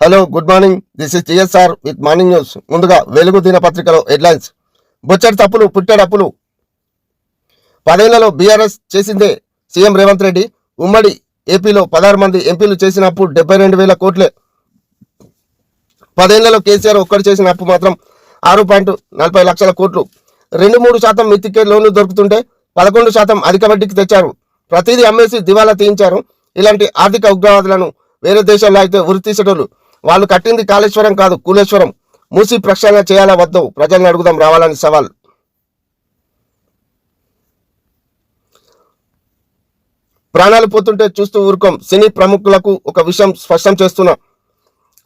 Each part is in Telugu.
Hello good morning this is TSR with morning news ముందుగా వెలుగు దినపత్రికలో హెడ్లైన్స్. బొచ్చడి తప్పులు పుట్టెడు అప్పులు పదేళ్ళలో బీఆర్ఎస్ చేసిందే సీఎం రేవంత్ రెడ్డి. ఉమ్మడి ఏపీలో పదహారు మంది ఎంపీలు చేసిన అప్పు డెబ్బై రెండు వేల కోట్లే. పదేళ్ళలో కేసీఆర్ ఒక్కడు చేసిన అప్పు మాత్రం ఆరు పాయింట్ నలభై లక్షల కోట్లు. రెండు మూడు శాతం మితికే లోన్లు దొరుకుతుంటే పదకొండు శాతం అధిక వడ్డీకి తెచ్చారు. ప్రతిదీ అమ్మేసి దివాలా తీయించారు. ఇలాంటి ఆర్థిక ఉగ్రవాదులను వేరే దేశాల్లో అయితే ఉరి తీసేటోళ్ళు వాళ్ళు కట్టింది కాళేశ్వరం కాదు కూలేశ్వరం. మూసి ప్రక్షాళన చేయాలా వద్దు? ప్రజల్ని అడుగుదాం రావాలని సవాల్. ప్రాణాలు పోతుంటే చూస్తూ ఊరుకోం. సినీ ప్రముఖులకు ఒక విషయం స్పష్టం చేస్తున్నా.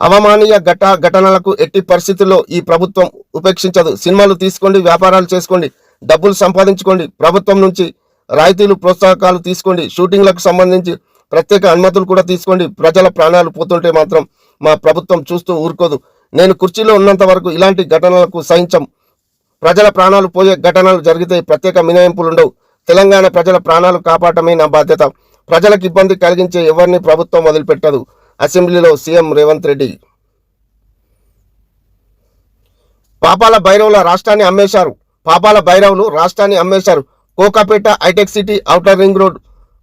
అవమానీయ ఘట ఘటనలకు ఎట్టి పరిస్థితుల్లో ఈ ప్రభుత్వం ఉపేక్షించదు. సినిమాలు తీసుకోండి వ్యాపారాలు చేసుకోండి డబ్బులు సంపాదించుకోండి ప్రభుత్వం నుంచి రాయితీలు ప్రోత్సాహకాలు తీసుకోండి షూటింగ్లకు సంబంధించి ప్రత్యేక అనుమతులు కూడా తీసుకోండి. ప్రజల ప్రాణాలు పోతుంటే మాత్రం మా ప్రభుత్వం చూస్తూ ఊరుకోదు. నేను కుర్చీలో ఉన్నంత వరకు ఇలాంటి ఘటనలకు సహించం. ప్రజల ప్రాణాలు పోయే ఘటనలు జరిగితే ప్రత్యేక మినహాయింపులు ఉండవు. తెలంగాణ ప్రజల ప్రాణాలు కాపాడటమే నా బాధ్యత. ప్రజలకు ఇబ్బంది కలిగించే ఎవరిని ప్రభుత్వం వదిలిపెట్టదు. అసెంబ్లీలో సీఎం రేవంత్ రెడ్డి. పాపాల భైరవుల రాష్ట్రాన్ని అమ్మేశారు. పాపాల భైరవులు రాష్ట్రాన్ని అమ్మేశారు. Kokapet hitech city outer ring road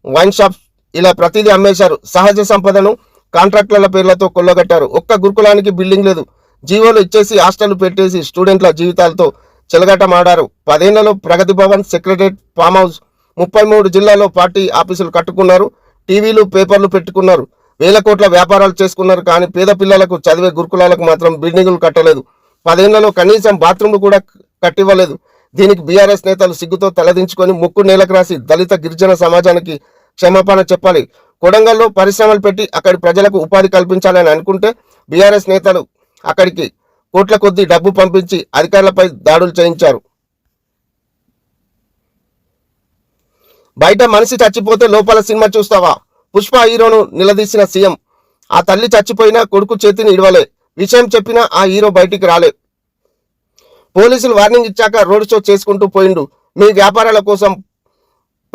wine shop ఇలా ప్రతిదీ అమ్మేశారు. సహజ సంపదను కాంట్రాక్టుల పేర్లతో కొల్లగట్టారు. ఒక్క గురుకులానికి బిల్డింగ్ లేదు. జీవోలు ఇచ్చేసి హాస్టల్ పెట్టేసి స్టూడెంట్ల జీవితాలతో చెలగటమాడారు. పదేళ్ళలో Pragathi Bhavan secretariat farm house ముప్పై మూడు జిల్లాల్లో పార్టీ ఆఫీసులు కట్టుకున్నారు. టీవీలు పేపర్లు పెట్టుకున్నారు. వేల కోట్ల వ్యాపారాలు చేసుకున్నారు కానీ పేద పిల్లలకు చదివే గురుకులాలకు మాత్రం బిల్డింగులు కట్టలేదు. పదేళ్ళలో కనీసం బాత్రూమ్లు కూడా కట్టివ్వలేదు. దీనికి బీఆర్ఎస్ నేతలు సిగ్గుతో తలదించుకొని ముక్కు నేలకు రాసి దళిత గిరిజన సమాజానికి క్షమాపణ చెప్పాలి. కొడంగల్లో పరిశ్రమలు పెట్టి అక్కడి ప్రజలకు ఉపాధి కల్పించాలని అనుకుంటే బీఆర్ఎస్ నేతలు అక్కడికి కోట్ల కొద్దీ డబ్బు పంపించి అధికారులపై దాడులు చేయించారు. బయట మనిషి చచ్చిపోతే లోపల సినిమా చూస్తావా? పుష్ప హీరోను నిలదీసిన సీఎం. ఆ తల్లి చచ్చిపోయినా కొడుకు చేతిని ఇడవలే. విషయం చెప్పినా ఆ హీరో బయటికి రాలే. పోలీసులు వార్నింగ్ ఇచ్చాక రోడ్ షో చేసుకుంటూ పోయిండు. మీ వ్యాపారాల కోసం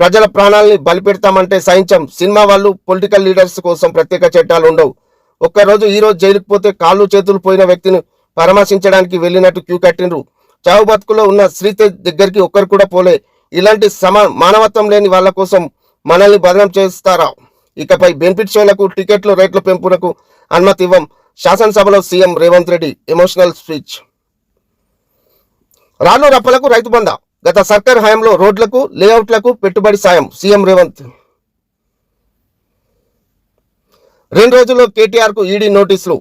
ప్రజల ప్రాణాలని బలిపెడతామంటే సహించం. సినిమా వాళ్ళు పొలిటికల్ లీడర్స్ కోసం ప్రత్యేక చట్టాలు ఉండవు. ఒక్కరోజు ఈరోజు రోజు జైలుకు పోతే కాళ్ళు చేతులు పోయిన వ్యక్తిని పరామర్శించడానికి వెళ్ళినట్టు క్యూ కట్టిండ్రు. చావు బతుకులో ఉన్న శ్రీతేజ్ దగ్గరికి ఒక్కరు కూడా పోలే. ఇలాంటి సమా మానవత్వం లేని వాళ్ళ కోసం మనల్ని బదనం చేస్తారా? ఇకపై బెనిఫిట్ షోలకు టికెట్లు రేట్ల పెంపునకు అనుమతి ఇవ్వం. శాసనసభలో CM Revanth Reddy emotional speech. రాను రప్పలకు రైతు బంద గత సర్కార్ హయాంలో రోడ్లకు లేఅవుట్లకు పెట్టుబడి సాయం సీఎం రేవంత్. రెండు రోజుల్లో కేటీఆర్కు ఈడీ నోటీసులు.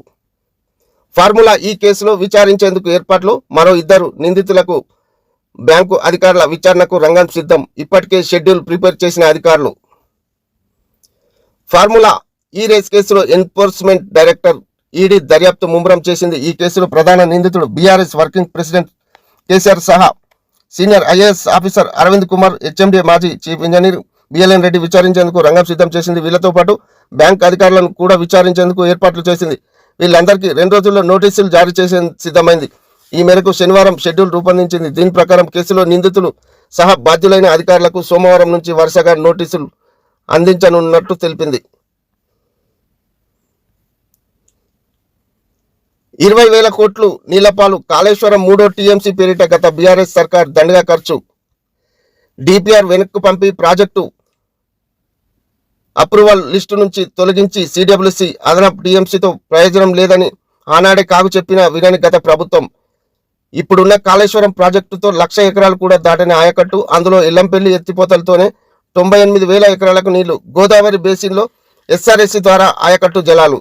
ఫార్ములా ఈ కేసులో విచారించేందుకు ఏర్పాట్లు మరో ఇద్దరు నిందితులకు బ్యాంకు అధికారుల విచారణకు రంగం సిద్ధం. ఇప్పటికే షెడ్యూల్ ప్రిపేర్ చేసిన అధికారులు. ఫార్ములా ఈ రేస్ కేసులో ఎన్ఫోర్స్మెంట్ డైరెక్టర్ ఈడీ దర్యాప్తు ముమ్మరం చేసింది. ఈ కేసులో ప్రధాన నిందితుడు బీఆర్ఎస్ వర్కింగ్ ప్రెసిడెంట్ కేసీఆర్ సహా senior IAS officer Arvind Kumar HMD మాజీ చీఫ్ ఇంజనీర్ బిఎల్ఎన్ రెడ్డి విచారించేందుకు రంగం సిద్ధం చేసింది. వీళ్ళతో పాటు బ్యాంక్ అధికారులను కూడా విచారించేందుకు ఏర్పాట్లు చేసింది. వీళ్ళందరికీ రెండు రోజుల్లో నోటీసులు జారీ చేసే సిద్ధమైంది. ఈ మేరకు శనివారం షెడ్యూల్ రూపొందించింది. దీని ప్రకారం కేసులో నిందితులు సహా బాధ్యులైన అధికారులకు సోమవారం నుంచి వరుసగా నోటీసులు అందించనున్నట్టు తెలిపింది. ఇరవై వేల కోట్లు నీలపాలు కాళేశ్వరం మూడో టీఎంసీ పేరిట గత బీఆర్ఎస్ సర్కార్ దండగా ఖర్చు. డిపిఆర్ వెనక్కు పంపి ప్రాజెక్టు అప్రూవల్ లిస్టు నుంచి తొలగించి సిడబ్ల్యూసి అదనపు టీఎంసీతో ప్రయోజనం లేదని ఆనాడే కాగు చెప్పిన వినని గత ప్రభుత్వం. ఇప్పుడున్న కాళేశ్వరం ప్రాజెక్టుతో లక్ష ఎకరాలు కూడా దాటని ఆయకట్టు అందులో ఎల్లంపల్లి ఎత్తిపోతలతోనే తొంభై ఎనిమిది వేల ఎకరాలకు నీళ్ళు గోదావరి బేసిన్లో ఎస్ఆర్ఎస్సి ద్వారా ఆయకట్టు జలాలు.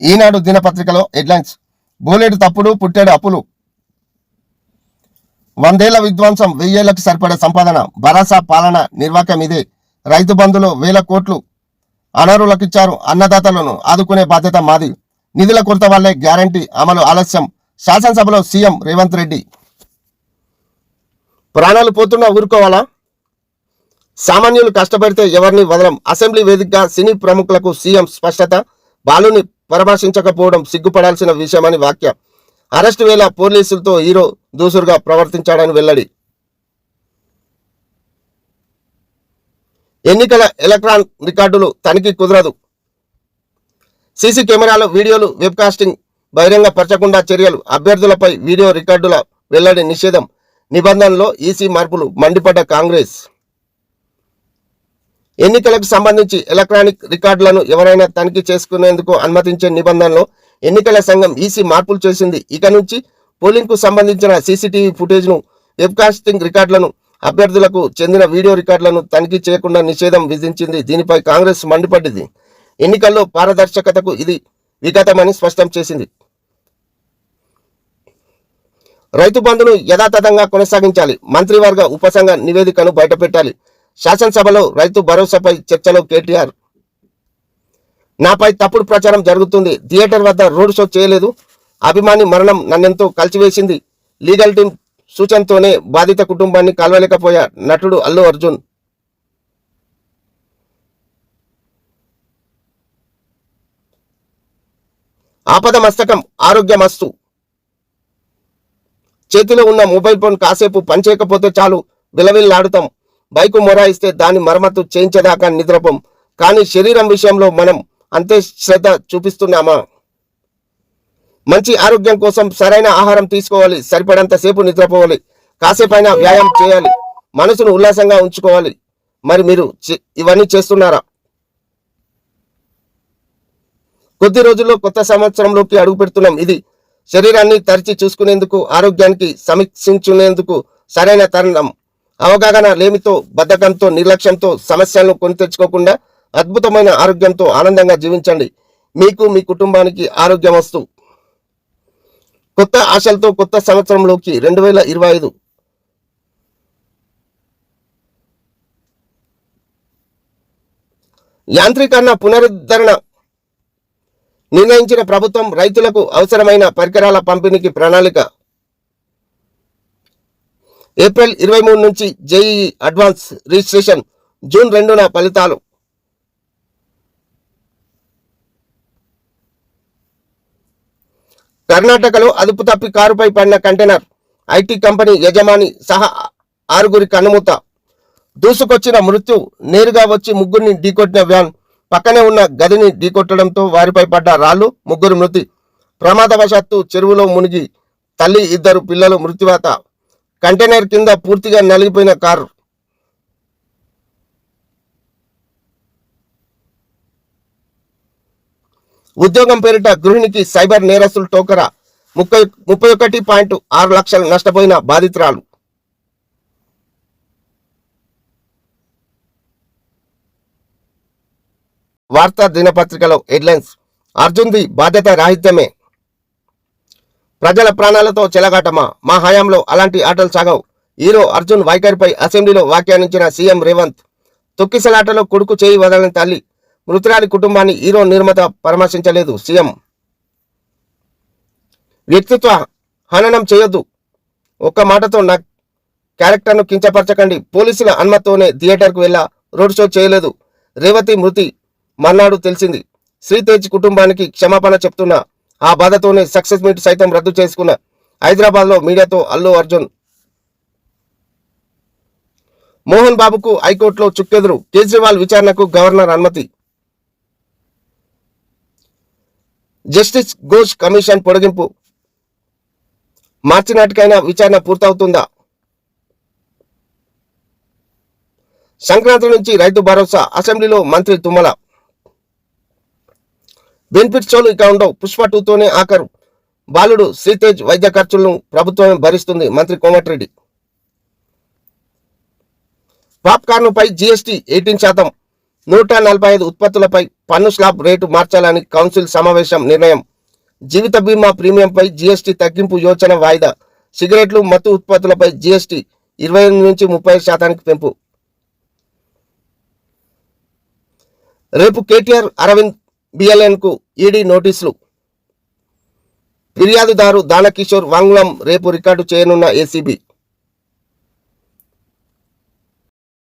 ఈనాడు దినపత్రికలో హెడ్లైన్స్ బోలేడు తప్పుడు పుట్టాడు అప్పులు. వందేళ్ళ విధ్వంసం వెయ్యేళ్ళకు సరిపడే సంపాదన భరోసా పాలన నిర్వాహకం ఇదే. రైతు బంధులు వేల కోట్లు అనర్హులకిచ్చారు అన్నదాతలను ఆదుకునే బాధ్యత మాది. నిధుల కొరత వల్లే గ్యారంటీ అమలు ఆలస్యం. శాసనసభలో సీఎం రేవంత్ రెడ్డి. ప్రాణాలు పోతున్నా ఊరుకోవాలా? సామాన్యులు కష్టపడితే ఎవరిని వదలం? అసెంబ్లీ వేదికగా సినీ ప్రముఖులకు సీఎం స్పష్టత? బాలుని పరామర్శించకపోవడం సిగ్గుపడాల్సిన విషయమని వాక్యం అరెస్టు వేళ పోలీసులతో హీరో దూసురుగా ప్రవర్తించాడని వెల్లడి. ఎన్నికల ఎలక్ట్రాన్ రికార్డులు తనిఖీ కుదరదు. సీసీ కెమెరాలో వీడియోలు వెబ్కాస్టింగ్ బహిరంగపరచకుండా చర్యలు. అభ్యర్థులపై వీడియో రికార్డుల వెల్లడి నిషేధం. నిబంధనలో ఈసీ మార్పులు మండిపడ్డ కాంగ్రెస్. ఎన్నికలకు సంబంధించి ఎలక్ట్రానిక్ రికార్డులను ఎవరైనా తనిఖీ చేసుకునేందుకు అనుమతించే నిబంధనలో ఎన్నికల సంఘం ఈసీ మార్పులు చేసింది. ఇక నుంచి పోలింగ్కు సంబంధించిన సీసీటీవీ ఫుటేజ్ను వెబ్కాస్టింగ్ రికార్డులను అభ్యర్థులకు చెందిన వీడియో రికార్డులను తనిఖీ చేయకుండా నిషేధం విధించింది. దీనిపై కాంగ్రెస్ మండిపడ్డది. ఎన్నికల్లో పారదర్శకతకు ఇది విఘాతమని స్పష్టం చేసింది. రైతు బంధును యథాతథంగా కొనసాగించాలి. మంత్రివర్గ ఉపసంఘ నివేదికను బయటపెట్టాలి. శాసనసభలో రైతు భరోసాపై చర్చలో కేటీఆర్. నాపై తప్పుడు ప్రచారం జరుగుతుంది. థియేటర్ వద్ద రోడ్ షో చేయలేదు. అభిమాని మరణం నన్నెంతో కలిచివేసింది లీగల్ టీం సూచనతోనే బాధిత కుటుంబాన్ని కలవలేకపోయా నటుడు అల్లు అర్జున్. ఆపద మస్తకం ఆరోగ్యమస్తు చేతిలో ఉన్న మొబైల్ ఫోన్ కాసేపు పనిచేయకపోతే చాలు విలవిల్లాడుతాం. బైకు మొరాయిస్తే దాని మరమ్మతు చేయించేదాకా నిద్రపం. కానీ శరీరం విషయంలో మనం అంతే శ్రద్ధ చూపిస్తున్నామా? మంచి ఆరోగ్యం కోసం సరైన ఆహారం తీసుకోవాలి. సరిపడంత సేపు నిద్రపోవాలి. కాసేపైనా వ్యాయామం చేయాలి. మనసును ఉల్లాసంగా ఉంచుకోవాలి. మరి మీరు చే- ఇవన్నీ చేస్తున్నారా? కొద్ది రోజుల్లో కొత్త సంవత్సరంలోకి అడుగు పెడుతున్నాం. ఇది శరీరాన్ని తరిచి చూసుకునేందుకు ఆరోగ్యానికి సమీక్షించుకునేందుకు సరైన తరుణం. అవగాహన లేమితో బద్ధకంతో నిర్లక్ష్యంతో సమస్యలను కొని తెచ్చుకోకుండా అద్భుతమైన ఆరోగ్యంతో ఆనందంగా జీవించండి. మీకు మీ కుటుంబానికి ఆరోగ్యం వస్తూ. కొత్త ఆశలతో కొత్త సంవత్సరంలోకి రెండు వేల ఇరవై ఐదు. యాంత్రీకరణ పునరుద్ధరణ. నిర్ణయించిన ప్రభుత్వం రైతులకు అవసరమైన పరికరాల పంపిణీకి ప్రణాళిక. ఏప్రిల్ ఇరవై మూడు నుంచి జేఈఈ అడ్వాన్స్ రిజిస్ట్రేషన్ జూన్ రెండున ఫలితాలు. కర్ణాటకలో అదుపు తప్పి కారుపై పడిన కంటైనర్ ఐటీ కంపెనీ యజమాని సహా ఆరుగురి కనుమూత దూసుకొచ్చిన మృత్యు నేరుగా వచ్చి ముగ్గురిని ఢీకొట్టిన వ్యాన్ పక్కనే ఉన్న గదిని ఢీకొట్టడంతో వారిపై పడ్డ రాళ్ళు ముగ్గురు మృతి. ప్రమాదవశాత్తు చెరువులో మునిగి తల్లి ఇద్దరు పిల్లలు మృత్యువాత. కంటైనర్ కింద పూర్తిగా నలిగిపోయిన కారు. ఉద్యోగం పేరిట గృహిణికి సైబర్ నేరస్తులు టోకరా ముప్పై ముప్పై ఒకటి పాయింట్ ఆరు లక్షలు నష్టపోయిన బాధితురాలు. వార్తా దినపత్రికలో హెడ్లైన్స్ అర్జున్ది బాధ్యత రాహిత్యమే. ప్రజల ప్రాణాలతో చెలగాటమా? మా హయాంలో అలాంటి ఆటలు సాగవు. హీరో అర్జున్ వైఖరిపై అసెంబ్లీలో వ్యాఖ్యానించిన సీఎం రేవంత్ తొక్కిసలాటలో కొడుకు చేయి వదలని తల్లి మృతురాలి కుటుంబాన్ని హీరో నిర్మత పరామర్శించలేదు సీఎం. వ్యక్తిత్వ హననం చేయొద్దు. ఒక్క మాటతో నా క్యారెక్టర్ను కించపరచకండి. పోలీసుల అనుమతితోనే థియేటర్కు వెళ్ళా. రోడ్ షో చేయలేదు. రేవతి మృతి మర్నాడు తెలిసింది. శ్రీతేజ్ కుటుంబానికి క్షమాపణ చెప్తున్నా. ఆ బాధతోనే సక్సెస్ మీట్ సైతం రద్దు చేసుకున్న హైదరాబాద్లో మీడియాతో అల్లు అర్జున్. మోహన్ బాబుకు హైకోర్టులో చుక్కెదురు కేజ్రీవాల్ విచారణకు గవర్నర్ అనుమతి. జస్టిస్ ఘోష్ కమిషన్ పొడిగింపు. మార్చి నాటికైనా విచారణ పూర్తవుతుందా? సంక్రాంతి నుంచి రైతు భరోసా అసెంబ్లీలో మంత్రి తుమ్మల. బెనిఫిట్ చోలు ఇక ఉండవు. పుష్ప టూతోనే ఆఖరు. బాలుడు శ్రీతేజ్ వైద్య ఖర్చులను ప్రభుత్వమే భరిస్తుంది. మంత్రి కోమటిరెడ్డి. పాప్కార్న్ పై జీఎస్టీ ఎయిటీన్ శాతం. నూట నలభై ఐదు ఉత్పత్తులపై పన్ను స్లాబ్ రేటు మార్చాలని కౌన్సిల్ సమావేశం నిర్ణయం. జీవిత బీమా ప్రీమియంపై జీఎస్టీ తగ్గింపు యోచన వాయిదా. సిగరెట్లు మత్తు ఉత్పత్తులపై జీఎస్టీ ఇరవై ఎనిమిది నుంచి ముప్పై శాతానికి పెంపు. రేపు కేటీఆర్ అరవింద్ బిఎల్ఎన్కు ఈడీ నోటీసులు. ఫిర్యాదుదారు దానకిషోర్ వాంగ్లం రేపు రికార్డు చేయనున్న ఏసీబీ